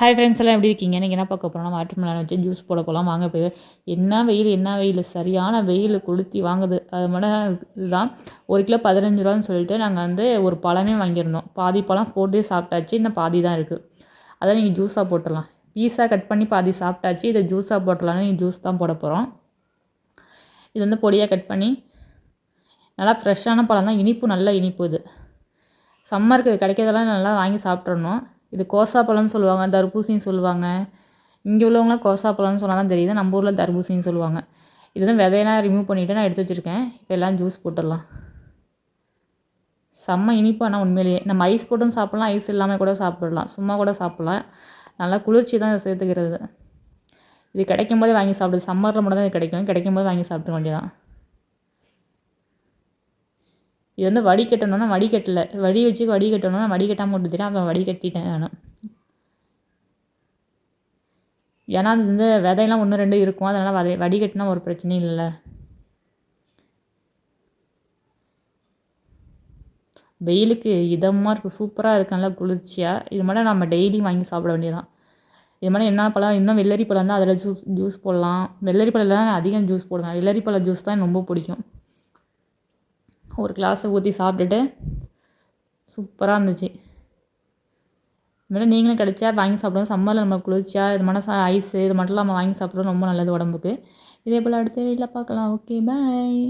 Hi friends எல்லாம் எப்படி இருக்கீங்க? நீங்கள் என்ன பார்க்க போகிறோம் வாட்டர் மெலன் வச்சு ஜூஸ் போட போகலாம் வாங்க போய் என்ன வெயில் என்ன வெயில்? சரியான வெயில் கொளுத்தி வாங்குது. அது மட்டும் இதுதான் ஒரு கிலோ பதினஞ்சு ரூபான்னு சொல்லிட்டு நாங்கள் வந்து ஒரு பழமே வாங்கியிருந்தோம். பாதி பழம் போட்டு சாப்பிட்டாச்சு. இந்த பாதி தான் இருக்குது அதை நீங்கள் ஜூஸாக போட்டுடலாம். பீஸாக கட் பண்ணி பாதி சாப்பிட்டாச்சு. இதை ஜூஸாக போட்டுடலான்னு நீங்கள் ஜூஸ் தான் போட போகிறோம் இது வந்து பொடியாக கட் பண்ணி நல்லா ஃப்ரெஷ்ஷான பழம் தான். இனிப்பு நல்ல இனிப்பு இது. சம்மருக்கு கிடைக்கிறதெல்லாம் நல்லா வாங்கி சாப்பிட்றணும் இது கோசாப்பழம்னு சொல்லுவாங்க தர்பூசணின்னு சொல்லுவாங்க. இங்கே உள்ளவங்களாம் கோசாப்பழம்னு சொன்னால் தான் தெரியுது நம்ம ஊரில் தர்பூசணின்னு சொல்லுவாங்க. இதுதான் விதையெல்லாம் ரிமூவ் பண்ணிவிட்டு நான் எடுத்து வச்சுருக்கேன். இப்போ எல்லாம் ஜூஸ் போட்டுடலாம். செம்ம இனிப்பு ஆனால் உண்மையிலேயே. நம்ம ஐஸ் போட்டும் சாப்பிட்லாம் ஐஸ் இல்லாமல் கூட சாப்பிடலாம். சும்மா கூட சாப்பிட்லாம். நல்லா குளிர்ச்சி தான் இதை சேர்த்துக்கிறது. இது கிடைக்கும் போதே வாங்கி சாப்பிடுது சம்மரில் மட்டும் தான் இது கிடைக்கும். கிடைக்கும் போது வாங்கி சாப்பிட வேண்டியதான் இது வந்து வடிகட்டணும்னா வடிகட்டலை வடி வச்சு வடிகட்டணும்னா வடிகட்டாமல் விட்டுட்டேன் அப்புறம் வடிகட்டிட்டேன் நான். ஏன்னா அது வந்து விதையெல்லாம் ஒன்று ரெண்டு இருக்கும். அதனால் வதை வடிகட்டினா ஒரு பிரச்சனையும் இல்லை வெயிலுக்கு இதமாக இருக்கும் சூப்பராக இருக்குது நல்லா குளிர்ச்சியாக இது மாதிரி நம்ம டெய்லியும் வாங்கி சாப்பிட வேண்டியதான் இது மாதிரி என்ன பழம் இன்னும் வெள்ளரி பழம் தான் அதில் ஜூஸ் ஜூஸ் போடலாம். வெள்ளரி பழம் தான் அதிகம் ஜூஸ் போடுவேன். வெள்ளரி பழம் ஜூஸ் தான் ரொம்ப பிடிக்கும். ஒரு கிளாஸை ஊற்றி சாப்பிட்டுட்டு சூப்பராக இருந்துச்சு. இதுமாதிரி நீங்களும் கிடைச்சா வாங்கி சாப்பிடுவோம் சம்மரில் நம்ம குளிர்ச்சியா இது மாதிரி ஐஸு இது மட்டும் நம்ம வாங்கி சாப்பிட்றோம் ரொம்ப நல்லது உடம்புக்கு. இதே போல் அடுத்த வீட்டில் பார்க்கலாம். Okay bye